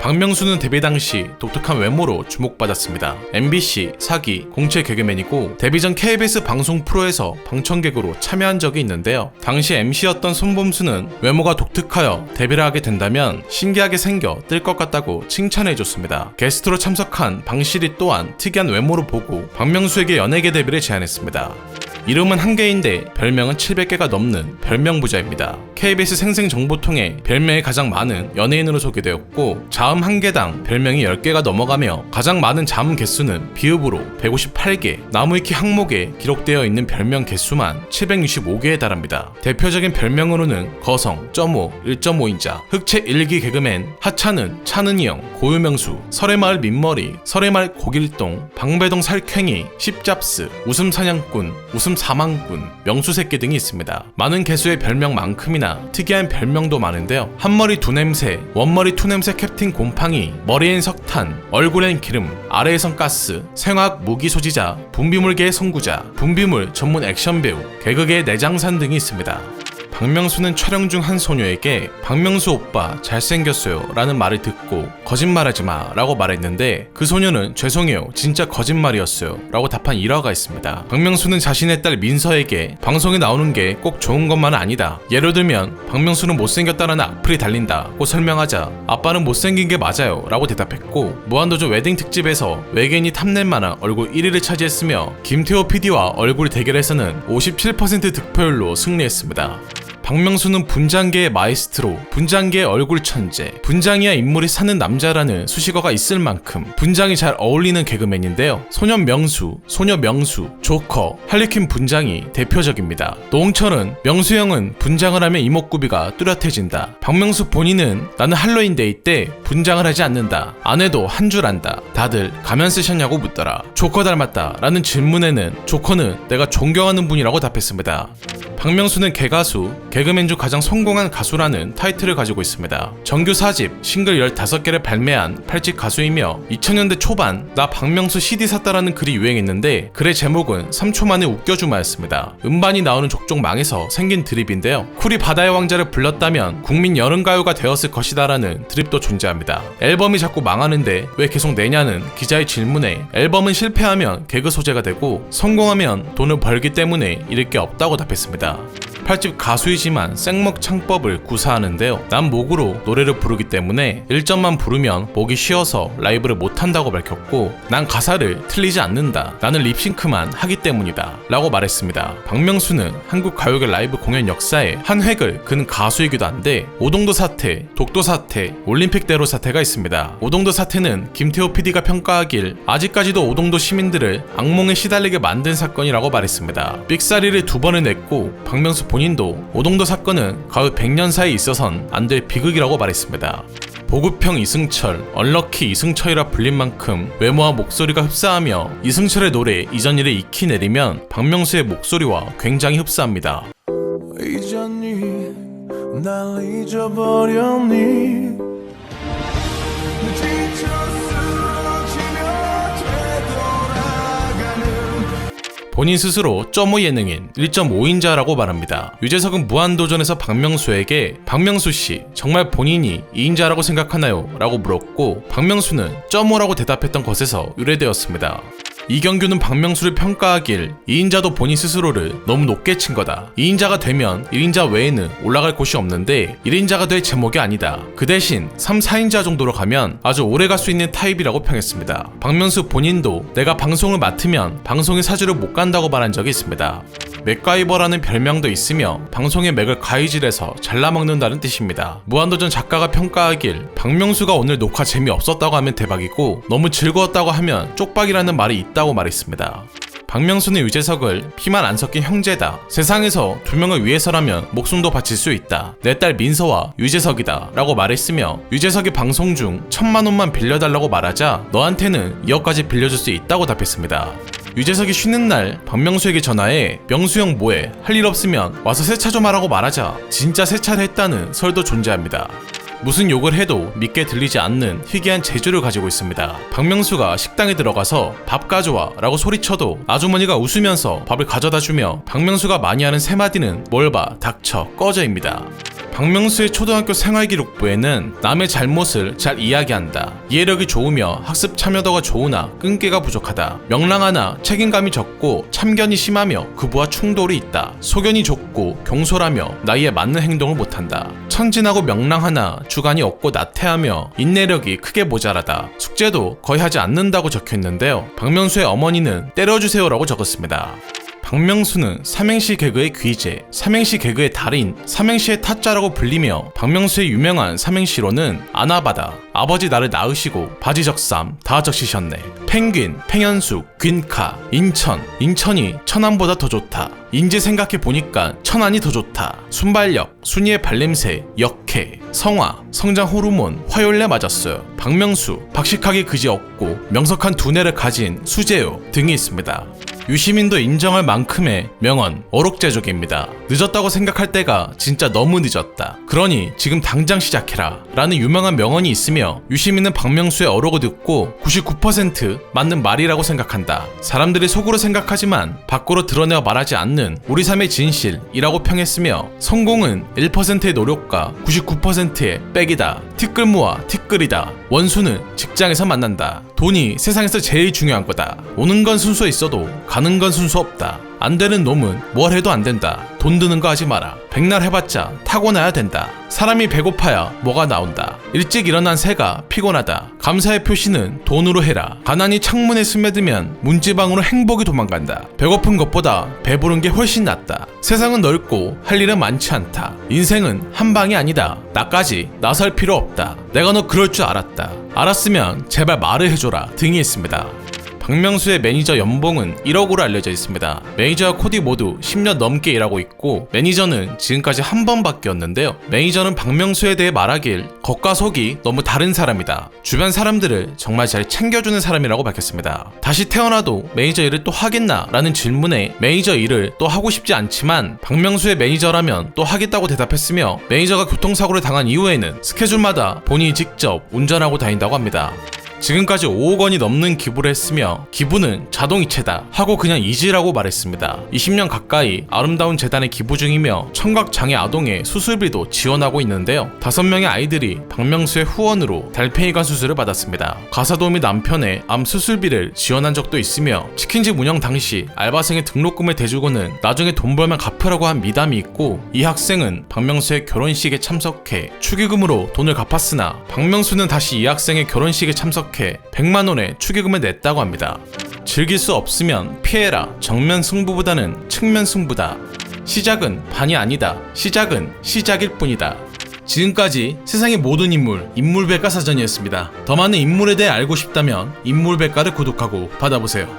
박명수는 데뷔 당시 독특한 외모로 주목받았습니다. MBC, 사기, 공채 개그맨이고 데뷔 전 KBS 방송 프로에서 방청객으로 참여한 적이 있는데요. 당시 MC였던 손범수는 외모가 독특하여 데뷔를 하게 된다면 신기하게 생겨 뜰 것 같다고 칭찬해줬습니다. 게스트로 참석한 방실이 또한 특이한 외모로 보고 박명수에게 연예계 데뷔를 제안했습니다. 이름은 한 개인데 별명은 700개가 넘는 별명 부자입니다. KBS 생생정보통에 별명이 가장 많은 연예인으로 소개되었고 자음 한 개당 별명이 10개가 넘어가며 가장 많은 자음 개수는 비읍으로 158개, 나무위키 항목에 기록되어 있는 별명 개수만 765개에 달합니다. 대표적인 별명으로는 거성, 점오, 1.5인자, 흑채 일기 개그맨, 하차는, 차는이 형, 고유명수, 설해마을 민머리, 설해마을 고길동, 방배동 살쾡이, 십잡스, 웃음 사냥꾼, 웃음 사망꾼, 명수새끼 등이 있습니다. 많은 개수의 별명만큼이나 특이한 별명도 많은데요. 한머리 두냄새, 원머리 투냄새 캡틴 곰팡이, 머리엔 석탄, 얼굴엔 기름, 아래에선 가스, 생화학 무기 소지자, 분비물계의 선구자, 분비물 전문 액션 배우, 개그계의 내장산 등이 있습니다. 박명수는 촬영 중 한 소녀에게 박명수 오빠 잘생겼어요 라는 말을 듣고 거짓말하지 마 라고 말했는데 그 소녀는 죄송해요 진짜 거짓말이었어요 라고 답한 일화가 있습니다. 박명수는 자신의 딸 민서에게 방송에 나오는 게 꼭 좋은 것만은 아니다. 예를 들면 박명수는 못생겼다는 악플이 달린다고 설명하자 아빠는 못생긴 게 맞아요 라고 대답했고 무한도전 웨딩 특집에서 외계인이 탐낼 만한 얼굴 1위를 차지했으며 김태호 PD와 얼굴 대결에서는 57% 득표율로 승리했습니다. 박명수는 분장계의 마이스트로, 분장계의 얼굴 천재, 분장이야 인물이 사는 남자라는 수식어가 있을 만큼 분장이 잘 어울리는 개그맨인데요. 소년 명수, 소녀 명수, 조커, 할리퀸 분장이 대표적입니다. 노홍철은 명수 형은 분장을 하면 이목구비가 뚜렷해진다. 박명수 본인은 나는 할로윈 데이 때 분장을 하지 않는다. 안 해도 한 줄 안다. 다들 가면 쓰셨냐고 묻더라. 조커 닮았다. 라는 질문에는 조커는 내가 존경하는 분이라고 답했습니다. 박명수는 개가수, 개그맨 중 가장 성공한 가수라는 타이틀을 가지고 있습니다. 정규 4집, 싱글 15개를 발매한 8집 가수이며 2000년대 초반 나 박명수 CD 샀다라는 글이 유행했는데 글의 제목은 3초 만에 웃겨주마였습니다. 음반이 나오는 족족 망에서 생긴 드립인데요. 쿨이 바다의 왕자를 불렀다면 국민 여름가요가 되었을 것이다라는 드립도 존재합니다. 앨범이 자꾸 망하는데 왜 계속 내냐는 기자의 질문에 앨범은 실패하면 개그 소재가 되고 성공하면 돈을 벌기 때문에 잃을 게 없다고 답했습니다. 8집 가수이지만 생먹 창법을 구사하는데요. 난 목으로 노래를 부르기 때문에 1점만 부르면 목이 쉬어서 라이브를 못한다고 밝혔고 난 가사를 틀리지 않는다. 나는 립싱크만 하기 때문이다. 라고 말했습니다. 박명수는 한국 가요계 라이브 공연 역사에 한 획을 그는 가수이기도 한데 오동도 사태, 독도 사태, 올림픽대로 사태가 있습니다. 오동도 사태는 김태호 PD가 평가하길 아직까지도 오동도 시민들을 악몽에 시달리게 만든 사건이라고 말했습니다. 삑사리를 두 번을 냈고 박명수 본인도 오동도 사건은 가을 100년 사이에 있어선 안 될 비극이라고 말했습니다. 보급형 이승철, 얼럭키 이승철이라 불린 만큼 외모와 목소리가 흡사하며 이승철의 노래 이전 일에 익히 내리면 박명수의 목소리와 굉장히 흡사합니다. 잊었니 날 잊어버렸니 본인 스스로 점오 예능인 1.5인자라고 말합니다. 유재석은 무한도전에서 박명수에게 박명수 씨 정말 본인이 2인자라고 생각하나요? 라고 물었고 박명수는 점오라고 대답했던 것에서 유래되었습니다. 이경규는 박명수를 평가하길 2인자도 본인 스스로를 너무 높게 친 거다. 2인자가 되면 1인자 외에는 올라갈 곳이 없는데 1인자가 될 제목이 아니다. 그 대신 3, 4인자 정도로 가면 아주 오래 갈 수 있는 타입이라고 평했습니다. 박명수 본인도 내가 방송을 맡으면 방송의 사주를 못 간다고 말한 적이 있습니다. 맥가이버라는 별명도 있으며 방송의 맥을 가위질해서 잘라먹는다는 뜻입니다. 무한도전 작가가 평가하길 박명수가 오늘 녹화 재미없었다고 하면 대박이고 너무 즐거웠다고 하면 쪽박이라는 말이 있다고 말했습니다. 박명수는 유재석을 피만 안 섞인 형제다. 세상에서 두 명을 위해서라면 목숨도 바칠 수 있다. 내 딸 민서와 유재석이다. 라고 말했으며 유재석이 방송 중 천만 원만 빌려달라고 말하자 너한테는 2억까지 빌려줄 수 있다고 답했습니다. 유재석이 쉬는 날 박명수에게 전화해 명수 형 뭐해 할 일 없으면 와서 세차 좀 하라고 말하자 진짜 세차를 했다는 설도 존재합니다. 무슨 욕을 해도 믿게 들리지 않는 희귀한 재주를 가지고 있습니다. 박명수가 식당에 들어가서 밥 가져와 라고 소리쳐도 아주머니가 웃으면서 밥을 가져다 주며 박명수가 많이 하는 세 마디는 뭘 봐, 닥쳐, 꺼져입니다. 박명수의 초등학교 생활 기록부에는 남의 잘못을 잘 이야기한다. 이해력이 좋으며 학습 참여도가 좋으나 끈기가 부족하다. 명랑하나 책임감이 적고 참견이 심하며 그부와 충돌이 있다. 소견이 좁고 경솔하며 나이에 맞는 행동을 못한다. 천진하고 명랑하나 주관이 없고 나태하며 인내력이 크게 모자라다. 숙제도 거의 하지 않는다고 적혀 있는데요. 박명수의 어머니는 때려주세요라고 적었습니다. 박명수는 삼행시 개그의 귀재, 삼행시 개그의 달인, 삼행시의 타짜라고 불리며 박명수의 유명한 삼행시로는 아나바다, 아버지 나를 낳으시고 바지 적삼 다 적시셨네, 펭귄, 팽현숙, 귄카, 인천, 인천이 천안보다 더 좋다. 인지 생각해 보니까 천안이 더 좋다. 순발력, 순이의 발냄새, 역해, 성화, 성장 호르몬, 화요일에 맞았어요. 박명수, 박식하게 그지 없고 명석한 두뇌를 가진 수재요 등이 있습니다. 유시민도 인정할 만큼의 명언, 어록제족입니다. 늦었다고 생각할 때가 진짜 너무 늦었다. 그러니 지금 당장 시작해라. 라는 유명한 명언이 있으며 유시민은 박명수의 어록을 듣고 99% 맞는 말이라고 생각한다. 사람들이 속으로 생각하지만 밖으로 드러내어 말하지 않는 우리 삶의 진실이라고 평했으며 성공은 1%의 노력과 99%의 빽이다. 티끌 모아 티끌이다. 원수는 직장에서 만난다. 돈이 세상에서 제일 중요한 거다. 오는 건 순서 있어도 가는 건 순서 없다. 안 되는 놈은 뭘 해도 안 된다. 돈 드는 거 하지 마라. 백날 해봤자 타고나야 된다. 사람이 배고파야 뭐가 나온다. 일찍 일어난 새가 피곤하다. 감사의 표시는 돈으로 해라. 가난이 창문에 스며들면 문지방으로 행복이 도망간다. 배고픈 것보다 배부른 게 훨씬 낫다. 세상은 넓고 할 일은 많지 않다. 인생은 한 방이 아니다. 나까지 나설 필요 없다. 내가 너 그럴 줄 알았다. 알았으면 제발 말을 해줘라. 등이 있습니다. 박명수의 매니저 연봉은 1억으로 알려져 있습니다. 매니저와 코디 모두 10년 넘게 일하고 있고 매니저는 지금까지 한 번밖에였는데요. 매니저는 박명수에 대해 말하길 겉과 속이 너무 다른 사람이다. 주변 사람들을 정말 잘 챙겨주는 사람이라고 밝혔습니다. 다시 태어나도 매니저 일을 또 하겠나? 라는 질문에 매니저 일을 또 하고 싶지 않지만 박명수의 매니저라면 또 하겠다고 대답했으며 매니저가 교통사고를 당한 이후에는 스케줄마다 본인이 직접 운전하고 다닌다고 합니다. 지금까지 5억 원이 넘는 기부를 했으며 기부는 자동이체다 하고 그냥 잊으라고 말했습니다. 20년 가까이 아름다운 재단에 기부 중이며 청각장애 아동의 수술비도 지원하고 있는데요. 5명의 아이들이 박명수의 후원으로 달팽이관 수술을 받았습니다. 가사도우미 남편의 암 수술비를 지원한 적도 있으며 치킨집 운영 당시 알바생의 등록금을 대주고는 나중에 돈 벌면 갚으라고 한 미담이 있고 이 학생은 박명수의 결혼식에 참석해 축의금으로 돈을 갚았으나 박명수는 다시 이 학생의 결혼식에 참석 해 100만 원의 축의금을 냈다고 합니다. 즐길 수 없으면 피해라. 정면 승부보다는 측면 승부다. 시작은 반이 아니다. 시작은 시작일 뿐이다. 지금까지 세상의 모든 인물, 인물백과 사전이었습니다. 더 많은 인물에 대해 알고 싶다면 인물백과를 구독하고 받아보세요.